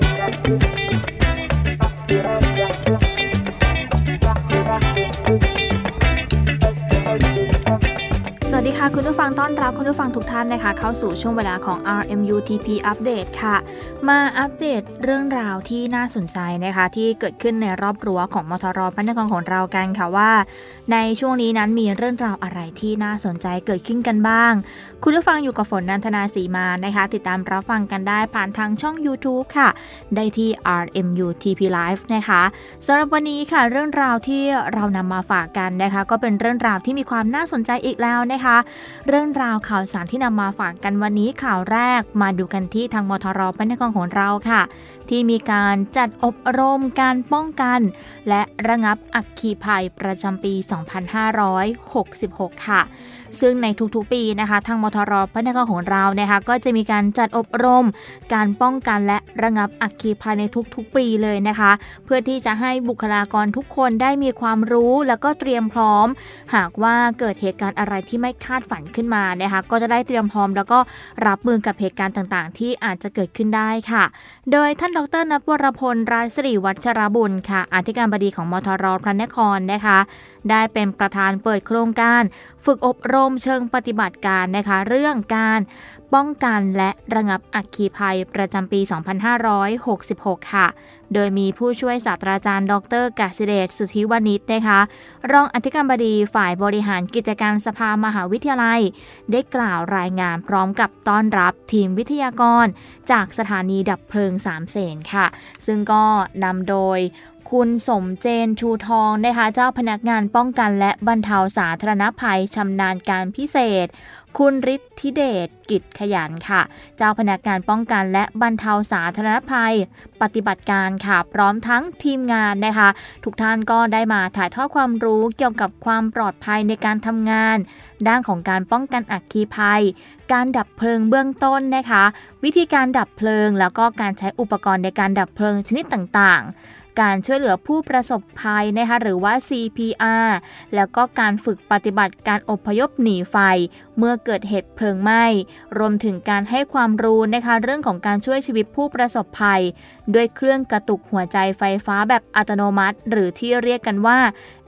Thank you. ดีค่ะคุณผู้ฟังต้อนรับคุณผู้ฟังทุกท่านนะคะ เข้าสู่ช่วงเวลาของ RMUTP Update ค่ะ มาอัปเดตเรื่องราวที่น่าสนใจนะคะ ที่เกิดขึ้นในรอบรั้วของมทรพันธกรของเรากันค่ะว่า ในช่วงนี้นั้นมีเรื่องราวอะไรที่น่าสนใจเกิดขึ้นกันบ้าง คุณผู้ฟังอยู่กับฝนนันทนาสีมานะคะ ติดตามรับฟังกันได้ผ่านทางช่อง YouTube ค่ะ ได้ที่ RMUTP Live นะคะสำหรับวันนี้ค่ะเรื่องราวที่เรานำมาฝากกันนะคะ ก็เป็นเรื่องราวที่มีความน่าสนใจอีกแล้วนะคะเรื่องราวข่าวสารที่นำมาฝากกันวันนี้ข่าวแรกมาดูกันที่ทางมทรพันธกรของเราค่ะ ที่มีการจัดอบรมการป้องกัน และระงับอักคีภัยประจำปี 2566 ค่ะ ซึ่งในทุกๆปีนะคะ ทางมทรพัฒนากรของเรานะคะก็จะมีการจัดอบรม การป้องกันและระงับอัคคีภัยในทุกๆปีเลยนะคะ เพื่อที่จะให้บุคลากรทุกคนได้มีความรู้แล้วก็เตรียมพร้อม หากว่าเกิดเหตุการณ์อะไรที่ไม่คาดฝันขึ้นมานะคะ ก็จะได้เตรียมพร้อม แล้วก็รับมือกับเหตุการณ์ต่างๆ ที่อาจจะเกิดขึ้นได้ค่ะ โดยท่านดรนภวรพลราชสิริวัชรบุญค่ะอธิการบดีของมทรพระนครนะคะ ได้เป็นประธานเปิดโครงการ ฝึกอบรมเชิงปฏิบัติการนะคะเรื่องการป้องกันและระงับอัคคีภัยประจำปี 2566 ค่ะ โดยมีผู้ช่วยศาสตราจารย์ ดรกาสิเดชสุทธิวณิชนะคะ รองอธิการบดีฝ่ายบริหารกิจการสภามหาวิทยาลัย ได้กล่าวรายงานพร้อมกับต้อนรับทีมวิทยากร จากสถานีดับเพลิงสามเสนค่ะ ซึ่งก็นำโดย คุณสมเจนชูทองนะคะเจ้าพนักงานป้องกันและบรรเทาสาธารณภัยชำนาญการพิเศษ คุณฤทธิเดชกิจขยันค่ะ เจ้าพนักงานป้องกันและบรรเทาสาธารณภัย ปฏิบัติการค่ะ พร้อมทั้งทีมงานนะคะ ทุกท่านก็ได้มาถ่ายทอดความรู้เกี่ยวกับความปลอดภัยในการทำงาน ด้านของการป้องกันอัคคีภัย การดับเพลิงเบื้องต้นนะคะ วิธีการดับเพลิง แล้วก็การใช้อุปกรณ์ในการดับเพลิงชนิดต่างๆ การช่วยเหลือผู้ประสบภัยนะคะหรือว่า CPR แล้วก็การฝึกปฏิบัติการอพยพหนีไฟ เมื่อเกิดเหตุเพลิงไหม้ รวมถึงการให้ความรู้นะคะเรื่องของการช่วยชีวิตผู้ประสบภัย ด้วยเครื่องกระตุกหัวใจไฟฟ้าแบบอัตโนมัติ หรือที่เรียกกันว่า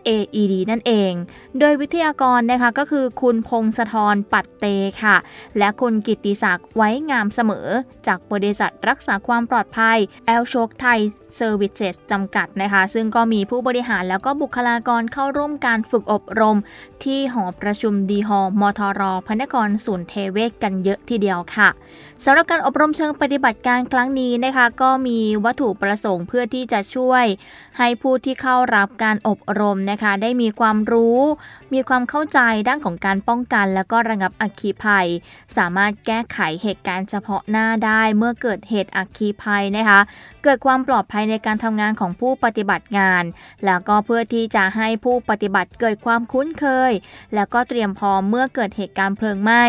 AED นั่นเอง โดยวิทยากรนะคะก็คือคุณพงศธรปัตเตค่ะ และคุณกิติศักดิ์ไว้งามเสมอ จากบริษัทรักษาความปลอดภัยแอลโชคไทยเซอร์วิสเซสจำกัดนะคะ ซึ่งก็มีผู้บริหารแล้วก็บุคลากรเข้าร่วมการฝึกอบรม ที่หอประชุมดีฮอมทรพนครศูนย์เทเวศกันเยอะทีเดียวค่ะสำหรับการอบรมเชิงปฏิบัติการครั้งนี้นะคะก็มีวัตถุประสงค์เพื่อที่จะช่วย ให้ผู้ที่เข้ารับการอบรมนะคะ ได้มีความรู้ มีความเข้าใจด้านของการป้องกัน และก็ระงับอัคคีภัย สามารถแก้ไขเหตุการณ์เฉพาะหน้าได้เมื่อเกิดเหตุอัคคีภัยนะคะ เกิดความปลอดภัยในการทำงานของผู้ปฏิบัติงาน แล้วก็เพื่อที่จะให้ผู้ปฏิบัติเกิดความคุ้นเคย แล้วก็เตรียมพร้อมเมื่อเกิดเหตุการณ์เพลิงไหม้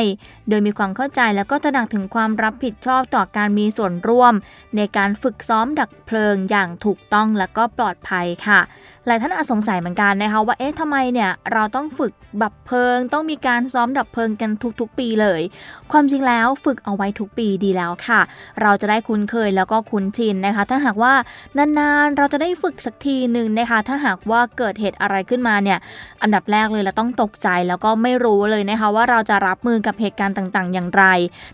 โดยมีความเข้าใจแล้วก็ตระหนักถึงความรับผิดชอบต่อการมีส่วนร่วม ในการฝึกซ้อมดับเพลิงอย่างถูกต้องและก็ปลอดภัยค่ะ หลายท่านอาจสงสัยเหมือนกันนะคะว่าเอ๊ะทำไมเนี่ยเราต้องฝึกดับเพลิง ต้องมีการซ้อมดับเพลิงกันทุกๆ ปีเลย ความจริงแล้วฝึกเอาไว้ทุกปีดีแล้วค่ะ เราจะได้คุ้นเคยแล้วก็คุ้นชินนะคะ ถ้าหากว่านานๆเราจะได้ฝึกสักทีหนึ่งนะคะ ถ้าหากว่าเกิดเหตุอะไรขึ้นมาเนี่ยอันดับแรกเลยเราต้องตกใจแล้วก็ไม่รู้เลยนะคะว่าเราจะรับมือกับเหตุการณ์ต่างๆ อย่างไร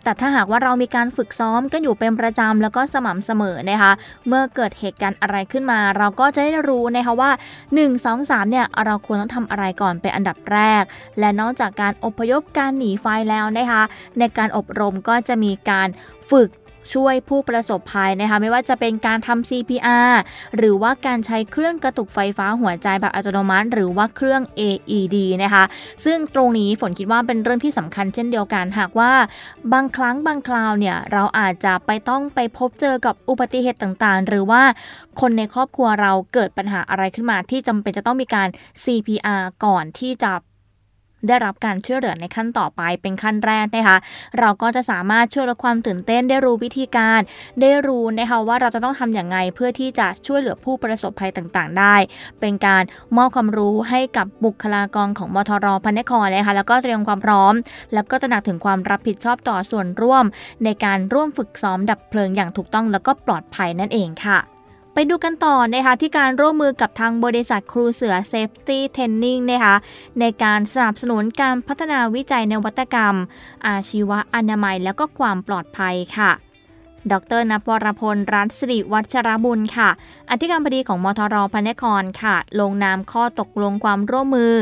แต่ถ้าหากว่าเรามีการฝึกซ้อมกันอยู่เป็นประจำแล้วก็สม่ำเสมอนะคะ เมื่อเกิดเหตุการณ์อะไรขึ้นมา เราก็จะได้รู้นะคะว่า 1 2 3เนี่ยเราควรต้องทำอะไรก่อนเป็นอันดับแรก และนอกจากการอพยพการหนีไฟแล้วนะคะ ในการอบรมก็จะมีการฝึก ช่วยผู้ประสบภัยนะคะไม่ว่าจะเป็นการทำ CPR หรือว่าการใช้เครื่องกระตุกไฟฟ้าหัวใจแบบอัตโนมัติ หรือว่าเครื่อง AED นะคะซึ่งตรงนี้ฝนคิดว่าเป็นเรื่องที่สำคัญเช่นเดียวกันหากว่า บางครั้งบางคราวเนี่ยเราอาจจะไปต้องไปพบเจอกับอุบัติเหตุต่างๆ หรือว่าคนในครอบครัวเราเกิดปัญหาอะไรขึ้นมาที่จำเป็นจะต้องมีการ CPR ก่อนที่จะ ได้รับการช่วยเหลือในขั้นต่อไปเป็นขั้นแรกนะคะ เราก็จะสามารถช่วยลดความตื่นเต้นได้รู้วิธีการ ได้รู้นะคะว่าเราจะต้องทำอย่างไงเพื่อที่จะช่วยเหลือผู้ประสบภัยต่างๆ ได้ เป็นการมอบความรู้ให้กับบุคลากรของมทรพันนครนะคะแล้วก็เตรียมความพร้อม แล้วก็ตระหนักถึงความรับผิดชอบต่อส่วนร่วม ในการร่วมฝึกซ้อมดับเพลิงอย่างถูกต้องแล้วก็ปลอดภัยนั่นเองค่ะ ไปดูกันต่อนะคะที่การร่วมมือกับทางบริษัทครูเสือ Safety Training นะคะในการสนับสนุนการพัฒนาวิจัยนวัตกรรม อาชีวะอนามัยแล้วก็ความปลอดภัยค่ะดรนภวรพล รัตน์สิริวัชรบุญค่ะ อธิการบดีของมทรพนครค่ะ ลงนามข้อตกลงความร่วมมือ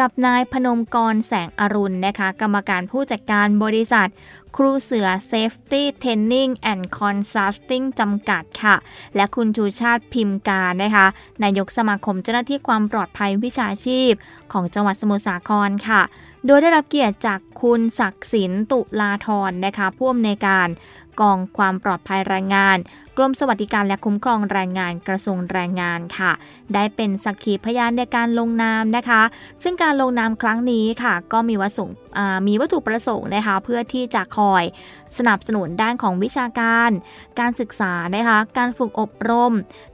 กับนายพนมกรแสงอรุณนะคะ กรรมการผู้จัดการบริษัท ครูเสือ Safety Training and Consulting จำกัดค่ะ และคุณชูชาติพิมพ์การนะคะนายกสมาคมเจ้าหน้าที่ความปลอดภัยวิชาชีพ ของจังหวัดสมุทรสาครค่ะ โดยได้รับเกียรติจากคุณศักดิ์สินตุลาธรนะคะผู้อำนวยการกองความปลอดภัยแรงงานกรมสวัสดิการและคุ้มครองแรงงานกระทรวงแรงงานค่ะ ได้เป็นสักขีพยานในการลงนามนะคะ ซึ่งการลงนามครั้งนี้ค่ะ ก็มีวัตถุมีวัตถุประสงค์นะคะเพื่อที่จะคอยสนับสนุนด้านของวิชาการ การศึกษานะคะ การฝึกอบรม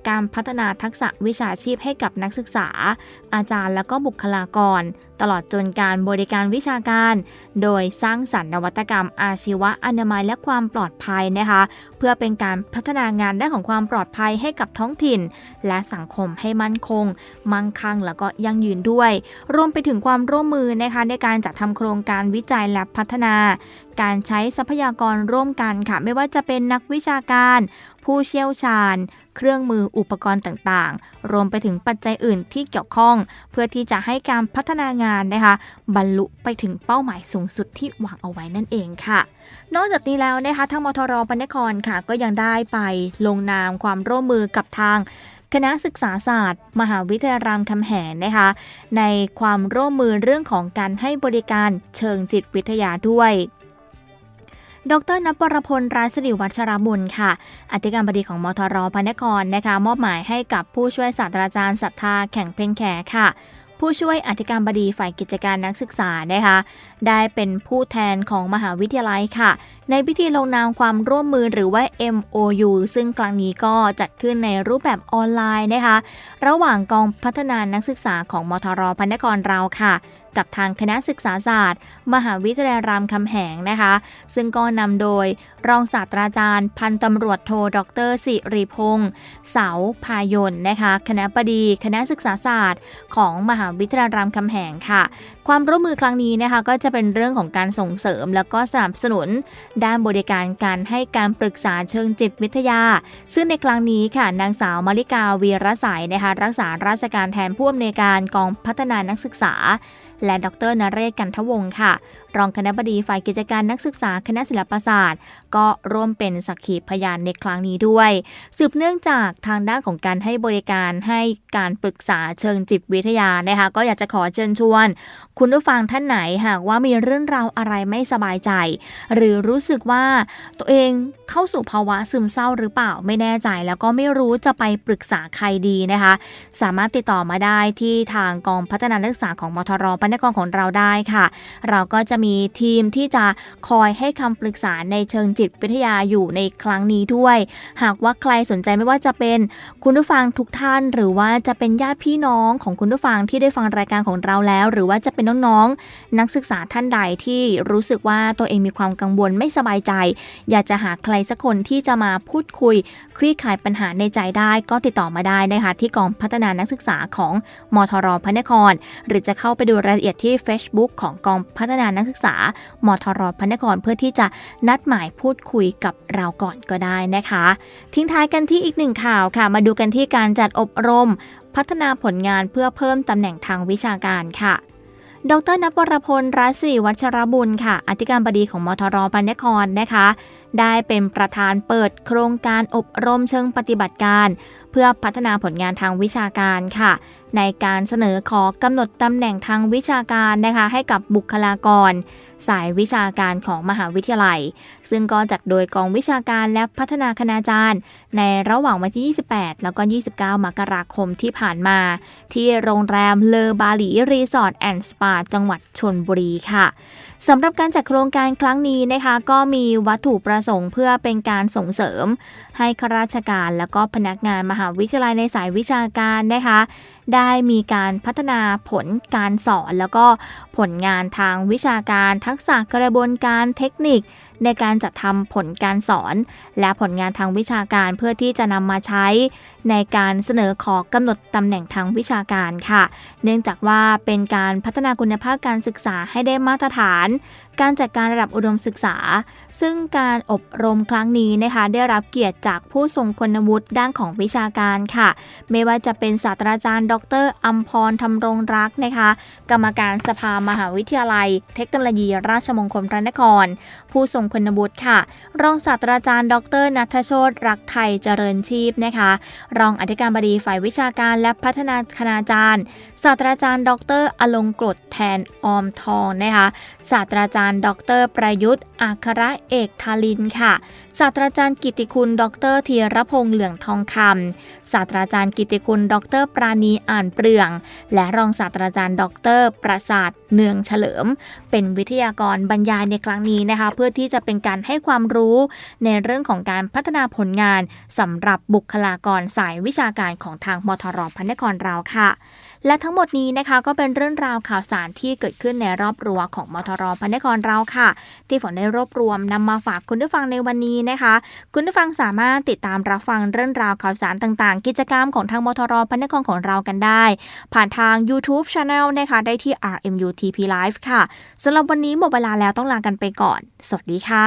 การพัฒนาทักษะวิชาชีพให้กับนักศึกษา อาจารย์และก็บุคลากรตลอดจนการบริการวิชาการ โดยสร้างสรรค์นวัตกรรม อาชีวะอนามัยและความปลอดภัยนะคะ เพื่อเป็นการพัฒนางานด้านของความปลอดภัยให้กับท้องถิ่น และสังคมให้มั่นคง มั่งคั่งแล้วก็ยั่งยืนด้วย รวมไปถึงความร่วมมือนะคะในการจัดทำโครงการวิจัยและพัฒนา การใช้ทรัพยากรร่วมกันค่ะ ไม่ว่าจะเป็นนักวิชาการ ผู้เชี่ยวชาญ เครื่องมืออุปกรณ์ต่างๆ รวมไปถึงปัจจัยอื่นที่เกี่ยวข้อง เพื่อที่จะให้การพัฒนางานนะคะ บรรลุไปถึงเป้าหมายสูงสุดที่วางเอาไว้นั่นเองค่ะ นอกจากนี้แล้วนะคะทางมทรปนครค่ะ ก็ยังได้ไปลงนามความร่วมมือกับทางคณะศึกษาศาสตร์ มหาวิทยาลัยรามคำแหงนะคะ ในความร่วมมือเรื่องของการให้บริการเชิงจิตวิทยาด้วย ดรนภวรพลราชสิวัชรบุญค่ะ อธิการบดีของมทรพนครนะคะ มอบหมายให้กับผู้ช่วยศาสตราจารย์ศรัทธาแข่งเพ่งแขค่ะ ผู้ช่วยอธิการบดีฝ่ายกิจการนักศึกษานะคะ ได้เป็นผู้แทนของมหาวิทยาลัยค่ะ ในพิธีลงนามความร่วมมือหรือว่า MOU ซึ่งครั้งนี้ก็จัดขึ้นในรูปแบบออนไลน์นะคะ ระหว่างกองพัฒนานักศึกษาของมทรพันนครเราค่ะ กับทางคณะศึกษาศาสตร์ มหาวิทยาลัยรามคำแหงนะคะ ซึ่งก็นำโดยรองศาสตราจารย์ พันตำรวจโทดรสิริพงศ์เสาพายนนะคะ คณะบดี คณะศึกษาศาสตร์ ของมหาวิทยาลัยรามคำแหงค่ะ ความร่วมมือครั้งนี้นะคะก็จะเป็นเรื่องของการส่งเสริม แล้วก็สนับสนุน ด้านบริการการให้การปรึกษาเชิงจิตวิทยา ซึ่งในครั้งนี้ค่ะนางสาวมาริกาวีรสายนะคะรักษาราชการแทนผู้อำนวยการกองพัฒนานักศึกษา และดรนเรศกันทวงค่ะ รองคณะบดีฝ่ายกิจการนักศึกษาคณะศิลปศาสตร์ ก็ร่วมเป็นสักขีพยานในครั้งนี้ด้วย สืบเนื่องจากทางด้านของการให้บริการให้การปรึกษาเชิงจิตวิทยานะคะก็อยากจะขอเชิญชวน คุณผู้ฟังท่านไหนหากว่ามีเรื่องราวอะไรไม่สบายใจ หรือรู้สึกว่าตัวเองเข้าสู่ภาวะซึมเศร้าหรือเปล่าไม่แน่ใจ แล้วก็ไม่รู้จะไปปรึกษาใครดีนะคะ สามารถติดต่อมาได้ที่ทางกองพัฒนานักศึกษาของมทรปันกรของเราได้ค่ะ เราก็จะมีทีมที่จะคอยให้คำปรึกษาในเชิงจิตวิทยาอยู่ในครั้งนี้ด้วย หากว่าใครสนใจไม่ว่าจะเป็นคุณผู้ฟังทุกท่าน หรือว่าจะเป็นญาติพี่น้องของคุณผู้ฟังที่ได้ฟังรายการของเราแล้ว หรือว่าจะเป็นน้องๆ นักศึกษาท่านใดที่รู้สึกว่าตัวเองมีความกังวลไม่สบายใจ อยากจะหาใครสักคนที่จะมาพูดคุย คลี่คลายปัญหาในใจได้ก็ติดต่อมาได้นะคะที่กองพัฒนานักศึกษาของมทรพระนคร หรือจะเข้าไปดูรายละเอียดที่ Facebook ของกองพัฒนานักศึกษามทรพระนครเพื่อที่จะนัดหมายพูดคุยกับเราก่อนก็ได้นะคะ ทิ้งท้ายกันที่อีกหนึ่งข่าวค่ะ มาดูกันที่การจัดอบรม พัฒนาผลงานเพื่อเพิ่มตำแหน่งทางวิชาการค่ะดรนภวรพลรัศรีวัชรบุญค่ะ อธิการบดีของมทรปันนครนะคะ ได้เป็นประธานเปิดโครงการอบรมเชิงปฏิบัติการ เพื่อพัฒนาผลงานทางวิชาการค่ะ ในการเสนอขอกำหนดตำแหน่งทางวิชาการนะคะให้กับบุคลากร สายวิชาการของมหาวิทยาลัย ซึ่งก็จัดโดยกองวิชาการและพัฒนาคณาจารย์ ในระหว่างวันที่ 28 แล้วก็ 29 มกราคมที่ผ่านมา ที่โรงแรมเลอบาหลีรีสอร์ทแอนด์สปาจังหวัดชนบุรีค่ะสำหรับการจัดโครงการครั้งนี้นะคะก็มีวัตถุประสงค์เพื่อเป็นการส่งเสริมให้ข้าราชการ และก็พนักงานมหาวิทยาลัยในสายวิชาการนะคะ ได้มีการพัฒนาผลการสอน แล้วก็ผลงานทางวิชาการทักษะกระบวนการเทคนิค ในการจัดทำผลการสอน และผลงานทางวิชาการเพื่อที่จะนำมาใช้ ในการเสนอขอกำหนดตำแหน่งทางวิชาการค่ะ เนื่องจากว่าเป็นการพัฒนาคุณภาพการศึกษาให้ได้มาตรฐาน การจัดการระดับอุดมศึกษา ซึ่งการอบรมครั้งนี้นะคะ ได้รับเกียรติจากผู้ทรงคุณวุฒิด้านของวิชาการค่ะ ไม่ว่าจะเป็นศาสตราจารย์ดดรอัมพรธำรงรักนะคะ กรรมการสภามหาวิทยาลัย เทคโนโลยี ราชมงคลพระนคร ผู้ทรงคุณวุฒิค่ะ รองศาสตราจารย์ ดรนัทโชตรักไทยเจริญชีพนะคะ รองอธิการบดีฝ่ายวิชาการและพัฒนาคณาจารย์ ศาสตราจารย์ ดร อลงกรดแทนออมทองนะคะศาสตราจารย์ ดร ประยุทธ์อัครเอกทาลินค่ะศาสตราจารย์กิติคุณ ดรธีรพงษ์เหลืองทองคำศาสตราจารย์กิติคุณ ดร ปราณีอ่านเปลือง และรองศาสตราจารย์ ดร ประสาทเนืองเฉลิม เป็นวิทยากรบรรยายในครั้งนี้นะคะเพื่อที่จะเป็นการให้ความรู้ในเรื่องของการพัฒนาผลงานสำหรับบุคลากรสายวิชาการของทางมทรพระนครเราค่ะ และทั้งหมดนี้นะคะก็เป็นเรื่องราวข่าวสารที่เกิดขึ้นในรอบรัวของมทรพระนครเราค่ะ ที่ฝนได้รวบรวมนำมาฝากคุณผู้ฟังในวันนี้นะคะ คุณผู้ฟังสามารถติดตามรับฟังเรื่องราวข่าวสารต่างๆ กิจกรรมของทางมทรพระนครของเรากันได้ ผ่านทาง YouTube Channel นะคะได้ที่ RMUTP Live ค่ะสำหรับวันนี้หมดเวลาแล้วต้องลากันไปก่อน สวัสดีค่ะ